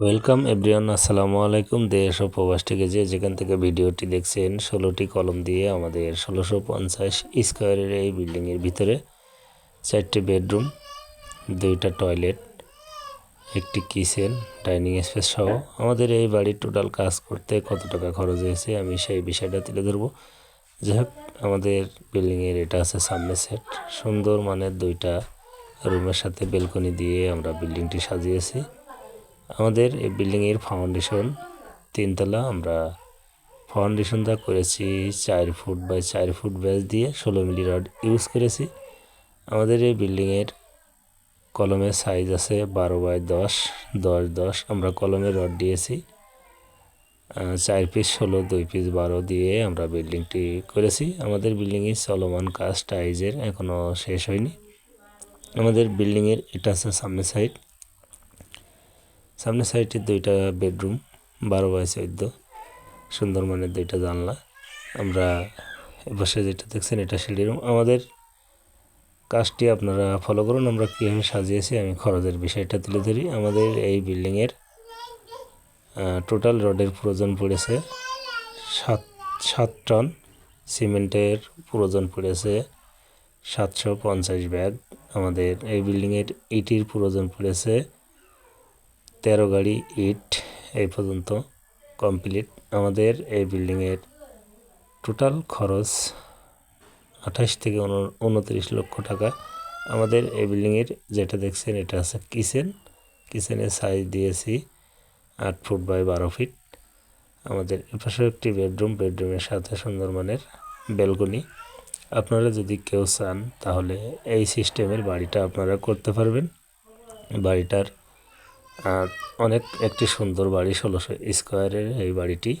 Welcome everyone আসসালামু আলাইকুম দেশ ও প্রবাস থেকে যে যেখান থেকে ভিডিওটি দেখছেন, ষোলোটি কলম দিয়ে আমাদের ষোলোশো পঞ্চাশ স্কোয়ারের এই বিল্ডিংয়ের ভিতরে চারটি বেডরুম, দুইটা টয়লেট, একটি কিচেন, ডাইনিং স্পেস সহ আমাদের এই বাড়ির টোটাল কাজ করতে কত টাকা খরচ হয়েছে আমি সেই বিষয়টা তুলে ধরবো। যাই হোক, আমাদের বিল্ডিংয়ের এটা আছে সামনে সেট সুন্দর মানের দুইটা রুমের সাথে বেলকনি দিয়ে আমরা বিল্ডিংটি সাজিয়েছি। আমাদের এই বিল্ডিংয়ের ফাউন্ডেশন তিনতলা। আমরা ফাউন্ডেশনটা করেছি চার ফুট বাই চার ফুট ব্যাস দিয়ে ষোলো মিলি রড ইউজ করেছি। আমাদের এই বিল্ডিংয়ের কলমের সাইজ আছে বারো বাই দশ দশ দশ আমরা কলমের রড দিয়েছি। চার পিস ষোলো, দুই পিস বারো দিয়ে আমরা বিল্ডিংটি করেছি। আমাদের বিল্ডিংয়ের চলমান কাজ টাইজের এখনও শেষ হয়নি। আমাদের বিল্ডিংয়ের এটা আছে সামনে সাইড সামনের সাইডে দুইটা বেডরুম, বারো বাই চোদ্দ সুন্দর মানের দুইটা জানলা। আমরা এপাশে যেটা দেখছেন, এটা সিঁড়ি রুম। আমাদের কাজটি আপনারা ফলো করুন, আমরা কীভাবে সাজিয়েছি আমি খরচের বিষয়টা তুলে ধরি। আমাদের এই বিল্ডিংয়ের টোটাল রডের প্রয়োজন পড়েছে সাত সাত টন। সিমেন্টের প্রয়োজন পড়েছে সাতশো পঞ্চাশ ব্যাগ। আমাদের এই বিল্ডিংয়ের ইটির প্রয়োজন পড়েছে তেরো গাড়ি ইট এই পর্যন্ত কমপ্লিট। আমাদের এই বিল্ডিংয়ের টোটাল খরচ আঠাশ থেকে উনত্রিশ লক্ষ টাকা। আমাদের এই বিল্ডিংয়ের যেটা দেখছেন, এটা আছে কিচেন। কিচেনের সাইজ দিয়েছি আট ফুট বাই বারো ফিট। আমাদের এপাশে একটি বেডরুম, বেডরুমের সাথে সুন্দর মানের ব্যালকনি আপনারা যদি কেউ চান, তাহলে এই সিস্টেমের বাড়িটা আপনারা করতে পারবেন। বাড়িটার অনেক একটি সুন্দর বাড়ি ষোলোশো স্কোয়ারের এই বাড়িটি।